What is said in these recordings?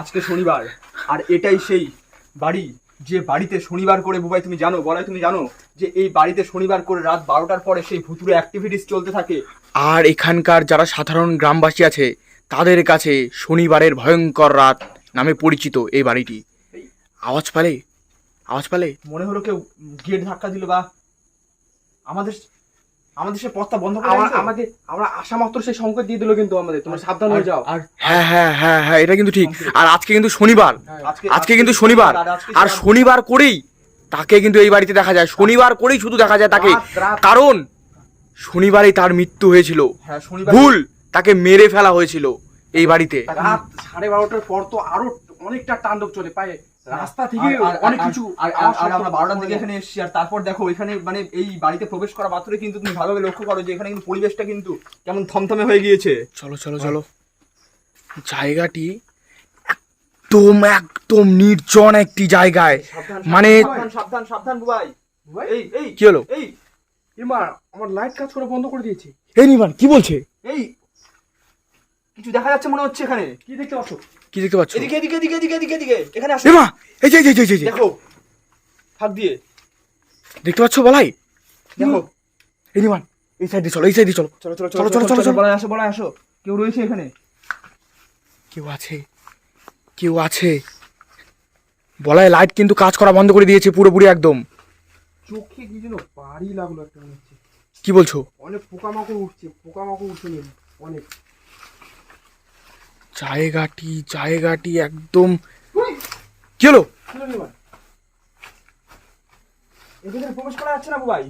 আজকে শনিবার আর এটাই সেই বাড়ি যে বাড়িতে শনিবার করে বুবাই তুমি জানো বলাই তুমি জানো যে এই বাড়িতে শনিবার করে রাত বারোটার পরে সেই ভুতুরে অ্যাক্টিভিটিস চলতে থাকে। আর এখানকার যারা সাধারণ গ্রামবাসী আছে তাদের কাছে শনিবারের ভয়ঙ্কর রাত নামে পরিচিত এই বাড়িটি। আওয়াজ পালে? আওয়াজ পালে? মনে হলো কেউ গেট ধাক্কা দিল বা আমাদের আমাদের সে পথটা বন্ধ করে আমার আমাদের আমরা আসা মাত্র সেই সংকেত দিয়ে দিল কিন্তু আমাদের। তোমরা সাবধান হয়ে যাও। আর হ্যাঁ হ্যাঁ হ্যাঁ হ্যাঁ এটা কিন্তু ঠিক। আর আজকে কিন্তু শনিবার। আজকে আজকে কিন্তু শনিবার। আর শনিবার। করেই তাকে কিন্তু এই বাড়িতে দেখা যায়। শনিবার করেই শুধু দেখা যায় তাকে। কারণ শনিবারেই তার মৃত্যু হয়েছিল। হ্যাঁ ভুল! তাকে মেরে ফেলা হয়েছিল এই বাড়িতে। রাত সাড়ে বারোটার পর তো আরও অনেকটা তাণ্ডব চলে। পায় রাস্তা থেকে অনেক কিছু আর আমরা বারোটার দিকে এখানে এসেছি আর তারপর দেখো এখানে মানে এই বাড়িতে প্রবেশ করা মাত্রই কিন্তু তুমি ভালোভাবে লক্ষ্য করো যে এখানে কিন্তু পরিবেশটা কিন্তু কেমন থমথমে হয়ে গিয়েছে। চলো চলো চলো। জায়গাটি একদম একদম নির্জন একটি জায়গায়। মানে সাবধান সাবধান বুবাই ভাই, এই এই কি হলো? এই। এমা আমার লাইট কাজ করে বন্ধ করে দিয়েছে। এই নিবান কি বলছে? এই কিছু দেখা যাচ্ছে মনে হচ্ছে এখানে? কি দেখতে পাচ্ছ? কি দেখতে পাচ্ছ? এদিকে এদিকে এদিকে এদিকে এদিকে এদিকে। এখানে আসো। এমা এই যে এই যে, এই যে, দেখো। ফাঁক দিয়ে। দেখতে পাচ্ছ বলাই? দেখো। এই সাইডে চলো এই সাইডে চলো। চলো চলো চলো, চলো, চলো, চলো। বলাই আসো বলাই আসো। কেউ রয়েছে এখানে? কেউ আছে। কেউ আছে। বলাই লাইট কিন্তু কাজ করা বন্ধ করে দিয়েছে পুরোপুরি একদম। চোখে কি যেন বাড়ি লাগল একটা মনে হচ্ছে। কি বলছো? অনেক পোকামাকড় উঠছে পোকামাকড় উঠছে অনেক। জায়গাটি জায়গাটি একদম কি হলো? প্রবেশ করা যাচ্ছে না বুবাই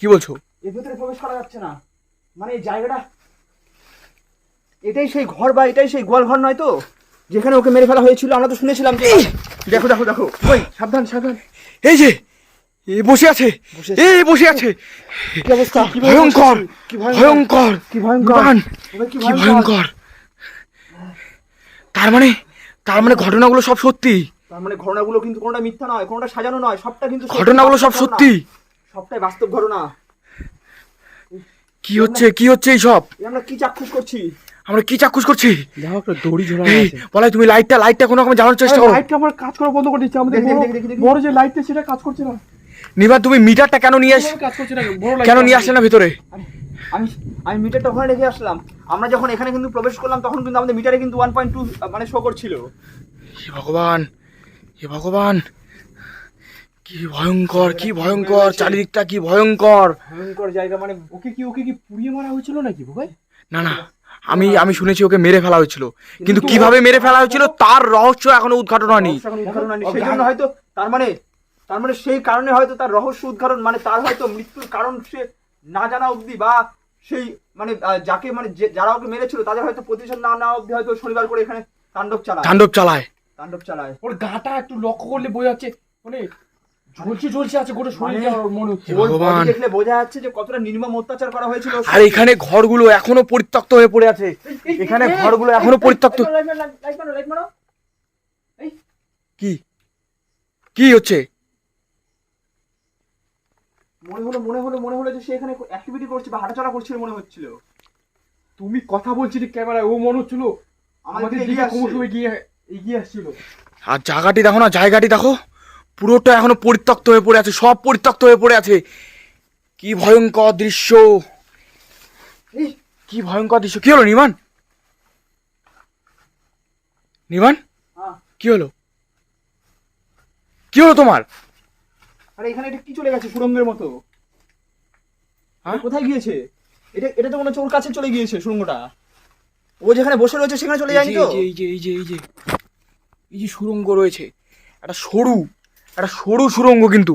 কি বলছো? এর ভিতরে প্রবেশ করা যাচ্ছে না। মানে এই জায়গাটা এটাই সেই ঘর বা এটাই সেই গোয়াল ঘর নয় তো? যেখানে ওকে মেরে ফেলা হয়েছিল আমরা তো শুনেছিলাম যে দেখো দেখো দেখো। ওই সাবধান সাবধান। এই যে এ বসে আছে। বসে এই বসে আছে। কি অবস্থা? ভয়ঙ্কর কি ভয়ঙ্কর? ভয়ঙ্কর। কি ভয়ঙ্কর? কি ভয়ঙ্কর? তার মানে? তার মানে ঘটনাগুলো সব সত্যি? তার মানে ঘটনাগুলো কিন্তু কোনটা মিথ্যা নয় কোনটা সাজানো নয় সবটা কিন্তু ঘটনাগুলো সব সত্যি? সবটাই বাস্তব ঘটনা। কি হচ্ছে কি হচ্ছে এই সব আমরা কি চাক্ষুষ করছি? আমরা কি চাক্ষুষ করছি? একটা দড়ি ঝোলা এই বলাই তুমি লাইটটা লাইটটা কোনো রকম জ্বালানোর চেষ্টা করো। লাইটটা আমার কাজ করা বন্ধ করে দিচ্ছে আমাদের বড়- দেখি, দেখি, দেখি। বড় যে লাইটটা সেটা কাজ করছে না। নিবা তুমি মিটারটা কেন নিয়ে আস কীভাবে কাজ করছে না বড় লাইট কেন নিয়ে আসলে না ভিতরে? আমি আমি আমি মিটারটা ওখানে রেখে আসলাম। আমরা যখন এখানে কিন্তু প্রবেশ করলাম তখন কিন্তু আমাদের মিটারে কিন্তু ওয়ান পয়েন্ট টু মানে শো করছিল। হে ভগবান হে ভগবান কি ভয়ঙ্কর কি ভয়ঙ্কর চারিদিকটা কি ভয়ঙ্কর। ভয়ঙ্কর জায়গা মানে ওকে কি ওকে কি পুড়িয়ে মারা হয়েছিল নাকি ভাই না না আমি আমি শুনেছি ওকে মেরে ফেলা হয়েছিল। কিন্তু কীভাবে মেরে ফেলা হয়েছিল তার রহস্য এখনও উদ্ঘাটন হয়নি। সেই জন্য হয়তো তার মানে তার মানে সেই কারণে হয়তো তার রহস্য উদ্ঘাটন মানে তার হয়তো মৃত্যুর কারণ সে না জানা অবধি বা সেই মানে যাকে মানে যারা ওকে মেরেছিল তাদের হয়তো প্রতিশোধ না নেওয়া অবধি হয়তো শনিবার করে এখানে তাণ্ডব চালায় তাণ্ডব চালায় তাণ্ডব চালায় ওর গাটা একটু লক্ষ্য করলে বোঝা যাচ্ছে মানে ঝলসে ঝলসে আছে গোটা শরীর মানে- মনে হচ্ছে ভগবান। দেখলে বোঝা যাচ্ছে যে কতটা নির্মম অত্যাচার করা হয়েছিল আর এখানে ঘরগুলো এখনও পরিত্যক্ত হয়ে পড়ে আছে এখানে ঘরগুলো এখনও পরিত্যক্ত লাইট মারো, লাইট মারো। কি কি হচ্ছে মনে হলো মনে হলো মনে হলো যে সে এখানে অ্যাক্টিভিটি করছে বা হাঁটাচলা করছিল মনে হচ্ছিল। তুমি কথা বলছিলি ক্যামেরায় ও মনে হচ্ছিল আমাদের দিকে। ক্রমশ এগিয়ে এগিয়ে আসছিল। আর জায়গাটি দেখো না জায়গাটি দেখো। পুরোটা এখনও পরিত্যক্ত হয়ে পড়ে আছে সব পরিত্যক্ত হয়ে পড়ে আছে। কি ভয়ঙ্কর দৃশ্য। এই কি ভয়ঙ্কর দৃশ্য। কি হলো নিমান নিমান হ্যাঁ। কি হলো? কি হলো তোমার? আরে এখানে এটা কি চলে গেছে সুরঙ্গের মতো? হ্যাঁ? কোথায় গিয়েছে? এটা এটা তো মনে হচ্ছে ওর কাছে চলে গিয়েছে সুরঙ্গটা ও যেখানে বসে রয়েছে সেখানে চলে যায়নি তো? এই যে এই যে এই যে এই যে সুরঙ্গ রয়েছে। একটা সরু একটা সরু সুরঙ্গ কিন্তু।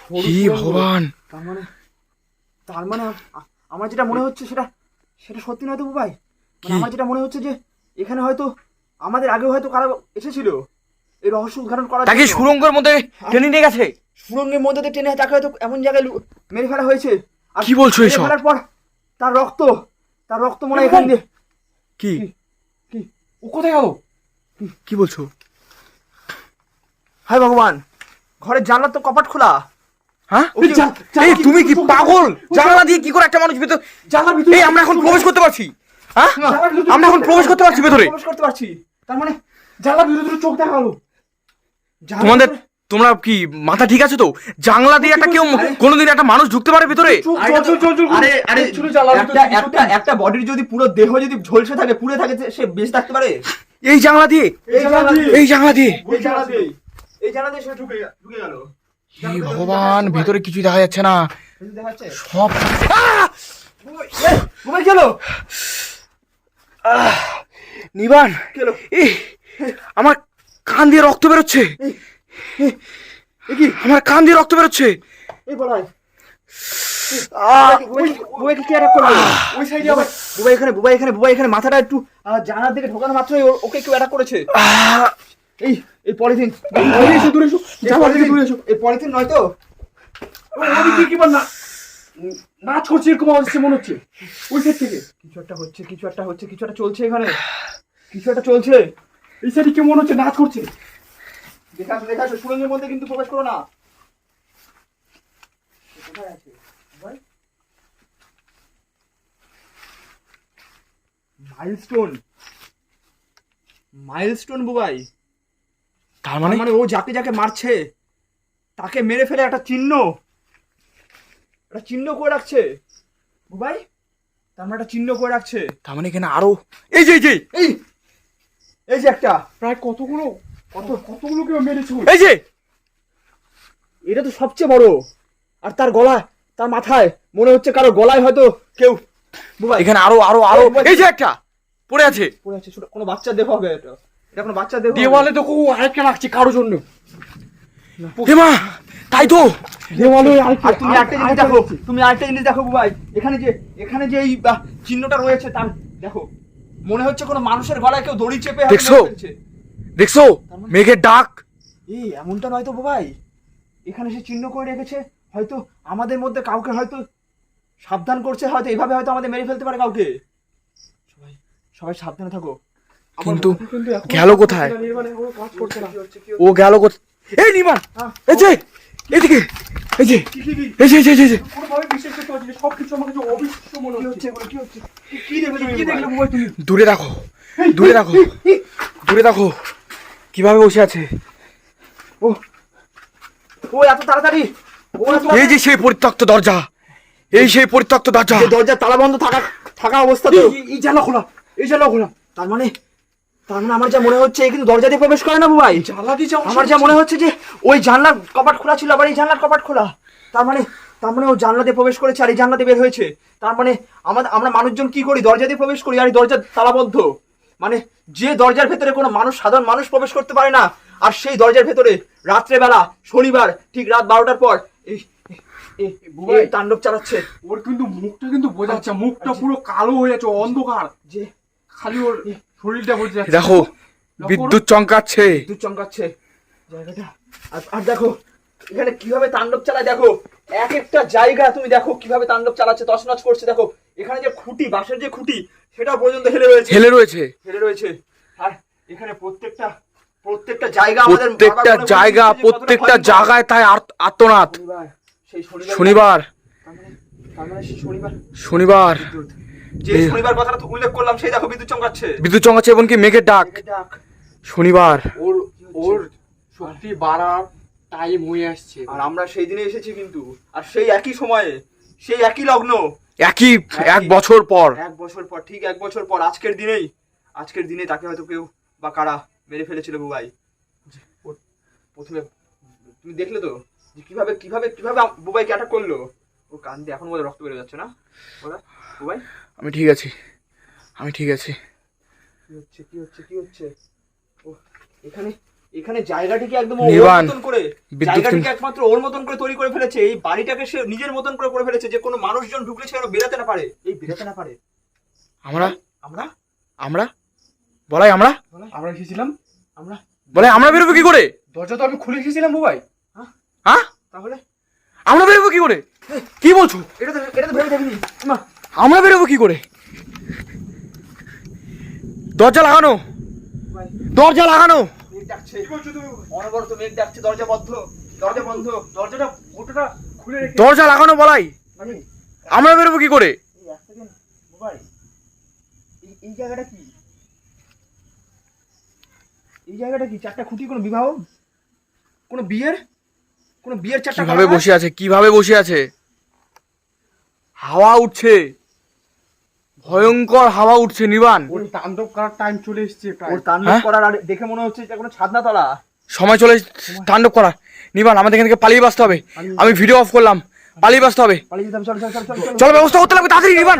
সুড়ঙ্গ। ভগবান। তার মানে তার মানে আমার যেটা মনে হচ্ছে সেটা সেটা সত্যি নয় তো ভাই কি? আমার যেটা মনে হচ্ছে যে এখানে হয়তো আমাদের আগে হয়তো কারা এসেছিল? এই রহস্য উদ্ঘাটন করা তাকে সুরঙ্গের মধ্যে টেনে নিয়ে গেছে? সুরঙ্গের মধ্যে দিয়ে টেনে তাকে হয়তো এমন জায়গায় মেরে ফেলা হয়েছে। আর কি বলছো এসব? ফেলার পর তার রক্ত তার রক্ত মনে হয় এখান দিয়ে। কি? কি? ও কোথায় গেল? কি? বলছো? হায় ভগবান ঘরের জানলার তো কপাট খোলা। হ্যাঁ? জানলা তুমি কি পাগল? জানালা দিয়ে কি করে একটা মানুষ ভিতর জানলার ভিতরে এই আমরা এখন প্রবেশ করতে পারছি। হ্যাঁ? আমরা এখন প্রবেশ করতে পারছি ভেতরে। প্রবেশ করতে পারছি। তার মানে জানলা ভিতরে চোখ দেখা গেলো তোমাদের তোমরা কি মাথা ঠিক আছে তো? জানলা দিয়ে একটা কেউ কোনোদিন একটা মানুষ ঢুকতে পারে ভিতরে? আরে জল জল জল জল আরে একটা একটা একটা বডির যদি পুরো দেহ যদি ঝলসে থাকে পুড়ে থাকে সে বেঁচে থাকতে পারে? এই জানলা দিয়ে। এই জানলা দিয়ে। এই জানলা দিয়ে। এই জানলা দিয়ে। এই জানলা দিয়ে সে ঢুকে ঢুকে গেল। হে ভগবান ভিতরে কিছুই দেখা যাচ্ছে না। দেখা যাচ্ছে? সব মোবাইল গেল। নিবান গেল। এই আমার কান দিয়ে রক্ত বেরোচ্ছে। কি আমার কান দিয়ে রক্ত বেরোচ্ছে। এই বলাই মাথাটা একটু জানার দিকে ঢোকানো মাত্রই ও- ওকে কেউ অ্যাটাক করেছে। এই এই পলিথিন দূরে দূরে এই পলিথিন নয় তো? কি না নাচ করছে এরকম হচ্ছে মনে হচ্ছে। ওই সাইড থেকে। কিছু একটা হচ্ছে কিছু একটা হচ্ছে কিছু একটা চলছে এখানে। কিছু একটা চলছে। এই সাইডে কি মনে হচ্ছে? নাচ করছে। দেখে দেখে সুরঙ্গের মধ্যে কিন্তু প্রবেশ করো না। কোথায় আছে? Milestone milestone Bubai. তার মানে? মানে ও যাকে যাকে মারছে তাকে মেরে ফেলে একটা চিহ্ন। একটা চিহ্ন করে রাখছে। বুবাই তার মানে একটা চিহ্ন করে রাখছে। তার মানে এখানে আরও এই যে এই যে! এই এই যে একটা। প্রায় কতগুলো কত এই যে! এটা তো সবচেয়ে বড়। আর তার গলায় তার মাথায় মনে হচ্ছে কারও গলায় হয়তো কেউ এখানে আরও আরও আরও। এই যে একটা! পড়ে আছে। পড়ে আছে ছোট কোনো বাচ্চার দেহ হবে এটা। এটা কোনো বাচ্চার দেহ দেওয়ালে দেখো ও আরেকটা রাখছে কারোর জন্য। হেমা তাই তো! দেওয়ালে আরেকটা আর তুমি একটা জিনিস দেখো। তুমি আরেকটা জিনিস দেখো বুবাই এখানে যে এখানে যে এই চিহ্নটা রয়েছে তার দেখো। মনে হচ্ছে কোনো মানুষের গলায় কেউ দড়ি চেপে দেখছ? দেখছ? মেঘের ডাক। এই এমনটা নয় তো বুবাই। এখানে সে চিহ্ন করে রেখেছে হয়তো আমাদের মধ্যে কাউকে হয়তো সাবধান করছে হয়তো এইভাবে হয়তো আমাদের মেরে ফেলতে পারে কাউকে। সবাই সবাই সাবধানে থাকো। কিন্তু গেল কোথায়? নির্মাণে কোনো কাজ করছে না। কি হচ্ছে, কি ও গেল কোথায়? এই নিমান হ্যাঁ। এই যে এদিকে এই যে এই যে এই যে, মনে দূরে রাখো দূরে রাখো দূরে রাখো। কীভাবে বসে আছে? ও ও এত তাড়াতাড়ি! ও এই যে সেই পরিত্যক্ত দরজা এই সেই পরিত্যক্ত দরজা। যে দরজার তালা বন্ধ থাকা থাকা অবস্থা তো। এই- জানলা খোলা এই জানলা খোলা। তার মানে তার মানে আমার যা মনে হচ্ছে কিন্তু দরজা দিয়ে প্রবেশ করে না বুবাই। জানলা দিয়ে আমার যা মনে হচ্ছে যে ওই জানলার কপাট খোলা ছিল আবার এই জানলার কপাট খোলা। তার মানে তার মানে ও জানলা দিয়ে প্রবেশ করেছে আর এই জানলা দিয়ে বের হয়েছে। তার মানে আমাদের আমরা মানুষজন কি করি? দরজা দিয়ে প্রবেশ করি আর এই দরজা তালাবদ্ধ মানে যে দরজার ভেতরে কোনো মানুষ সাধারণ মানুষ প্রবেশ করতে পারে না আর সেই দরজার ভেতরে রাত্রেবেলা শনিবার ঠিক রাত বারোটার পর এই তাণ্ডব চালাচ্ছে। ওর কিন্তু মুখটা কিন্তু বোঝা যাচ্ছে মুখটা পুরো কালো হয়ে যাচ্ছে অন্ধকার। যে খালি ওর শরীরটা বোঝা যাচ্ছে। দেখো বিদ্যুৎ চমকাচ্ছে। বিদ্যুৎ চমকাচ্ছে। জায়গাটা। আর আর দেখো এখানে কীভাবে তাণ্ডব চালায় দেখো এক একটা জায়গা তুমি দেখো কীভাবে তাণ্ডব চালাচ্ছে তছনছ করছে দেখো এখানে যে খুঁটি বাঁশের যে খুঁটি সেটা পর্যন্ত হেলে রয়েছে। হেলে রয়েছে। হেলে রয়েছে। আর এখানে প্রত্যেকটা প্রত্যেকটা জায়গা আমাদের প্রত্যেকটা জায়গা প্রত্যেকটা জায়গায় তাই আর্ত- আর্তনাদ। শনিবার সেই শনিবার শনিবার। মানে- মানে সেই শনিবার। শনিবার। বিদ্যুৎ। যে শনিবার কথাটা তো উল্লেখ করলাম সেই দেখো বিদ্যুৎ চমকাচ্ছে। বিদ্যুৎ চমকাচ্ছে এমনকি মেঘের ডাক। ডাক। শনিবার। ওর ওর শক্তি বাড়ার টাইম হয়ে আসছে। আর আমরা সেই দিনে এসেছি কিন্তু। আর সেই একই সময়ে সেই একই লগ্ন একই এক বছর পর। এক বছর পর ঠিক এক বছর পর আজকের দিনেই আজকের দিনে তাকে হয়তো কেউ বা কারা মেরে ফেলেছিল বুবাই প্রথমে তুমি দেখলে তো যে কীভাবে কীভাবে কীভাবে বুবাইকে অ্যাটাক করল? ওর কান দিয়ে এখন মধ্যে রক্ত বেরো যাচ্ছে না? ওরা বুবাই আমি ঠিক আছি। আমি ঠিক আছি। কি হচ্ছে কি হচ্ছে কি হচ্ছে? ও এখানে এখানে জায়গাটিকে একদম ওর মতন করে জায়গাটিকে একমাত্র ওর মতন করে তৈরি করে ফেলেছে। এই বাড়িটাকে সে নিজের মতন করে করে ফেলেছে যে কোনো মানুষজন ঢুকলে সে বেরোতে না পারে। এই বেরোতে না পারে। আমরা? আমরা? আমরা? বলাই আমরা? আমরা এসেছিলাম। আমরা? বলে আমরা বেরোবো কি করে? দরজা তো আমি খুলে এসেছিলাম বুবাই হ্যাঁ? তাহলে? আমরা বেরোবো কি করে? কি বলছো? এটা তো এটা তো ভেবে দেখিনি। না আমরা বেরোবো কি করে? দরজা লাগানো। দরজা লাগানো। মেঘ ডাকছে। অনবরত মেঘ ডাকছে দরজা বন্ধ দরজা বন্ধ দরজাটা ওটা খুলে দরজা লাগানো বলাই। আমরা বেরোবো কি করে? জায়গাটা কি? এই জায়গাটা কি? চারটা খুঁটি কোনো বিবাহ? কোনো বিয়ের? কোনো বিয়ের চারটা কীভাবে বসে আছে? কীভাবে বসে আছে? হাওয়া উঠছে। ভয়ঙ্কর হাওয়া উঠছে নিবান। ওর তাণ্ডব করার টাইম চলে এসেছে ওর তাণ্ডব হ্যাঁ? করার আর দেখে মনে হচ্ছে এটা কোনো ছাদনা তলা। সময় চলে তাণ্ডব করা। নিবান আমাদের এখান থেকে পালিয়ে বাঁচতে হবে। আমি ভিডিও অফ করলাম। পালিয়ে বাঁচতে হবে। পালিয়ে যেতে হবে চল চল চল চল চল। চলো ব্যবস্থা করতে লাগবে তাড়াতাড়ি নিবান।